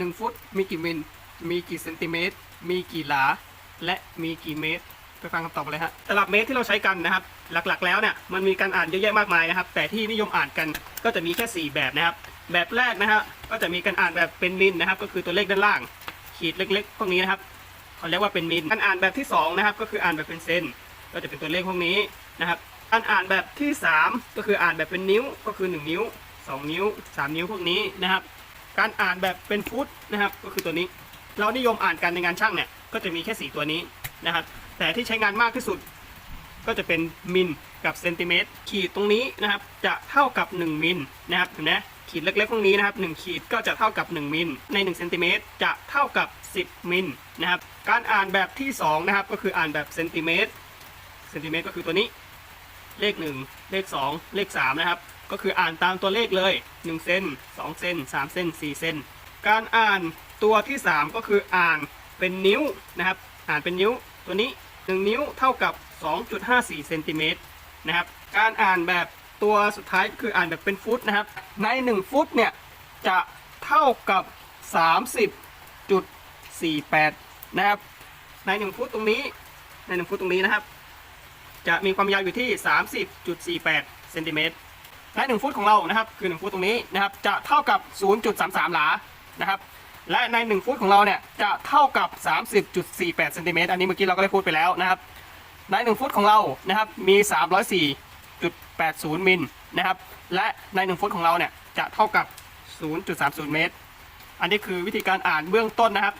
1 ฟุต มีกี่มิล มีกี่เซนติเมตร มีกี่หลา และมีกี่เมตร ไปฟังคำตอบเลยฮะตลับเมตรที่เราใช้กันนะครับ หลักๆ แล้วเนี่ย มันมีการอ่านเยอะแยะมากมายนะครับ แต่ที่นิยมอ่านกันก็จะมีแค่ 4 แบบนะครับ แบบแรกนะฮะ ก็จะมีการอ่านแบบเป็นมิลนะครับ ก็คือตัวเลขด้านล่าง ขีดเล็กๆ พวกนี้นะครับเขาเรียกว่าเป็นมิลการอ่านแบบที่สองนะครับ ก็คืออ่านแบบเป็นเซน ก็จะเป็นตัวเลขพวกนี้นะครับการอ่านแบบที่ 3 ก็คืออ่านแบบเป็นนิ้ว ก็คือ 1 นิ้ว 2 นิ้ว 3 นิ้วพวกนี้นะครับ การอ่านแบบเป็นฟุตนะครับก็คือตัวนี้ เรานิยมอ่านกันในงานช่างเนี่ยก็จะมีแค่ 4 ตัวนี้นะครับแต่ที่ใช้งานมากที่สุด ก็จะเป็นมิลกับเซนติเมตรขีดตรงนี้นะครับจะเท่ากับ 1มิลนะครับเห็นไหมขีดเล็กๆพวกนี้นะครับ1ขีดก็จะเท่ากับ 1มิลใน1เซนติเมตรจะเท่ากับ 10มิลนะครับการอ่านแบบที่2นะครับก็คืออ่านแบบเซนติเมตรเซนติเมตรก็คือตัวนี้เลข 1 เลข 2 เลข3นะครับ ก็คืออ่านตามตัวเลขเลย 1 เซน2 เซน3 เซน4 เซนการอ่านตัวที่ 3 ก็คืออ่านเป็นนิ้วนะครับ อ่านเป็นนิ้วตัวนี้ 1 นิ้วเท่ากับ 2.54 เซนติเมตรนะครับ การอ่านแบบตัวสุดท้ายคืออ่านแบบเป็นฟุตนะครับ ใน 1 ฟุตเนี่ย จะเท่ากับ 30.48 นะครับ ใน 1 ฟุตตรงนี้ ใน 1 ฟุตตรงนี้นะครับ จะมีความยาวอยู่ที่ 30.48 เซนติเมตร และ1ฟุตของเรานะครับคือ1ฟุตตรงนี้นะครับจะเท่ากับ 0.33 หลานะครับและใน 1 ฟุตของเราเนี่ยจะเท่ากับ 30.48เซนติเมตรอันนี้เมื่อกี้เราก็ได้พูดไปแล้วนะครับใน 1 ฟุตของเรานะครับมี 304.80 มิลนะครับและใน 1 ฟุตของเราเนี่ยจะเท่ากับ 0.30 เมตร อันนี้คือวิธีการอ่านเบื้องต้นนะครับ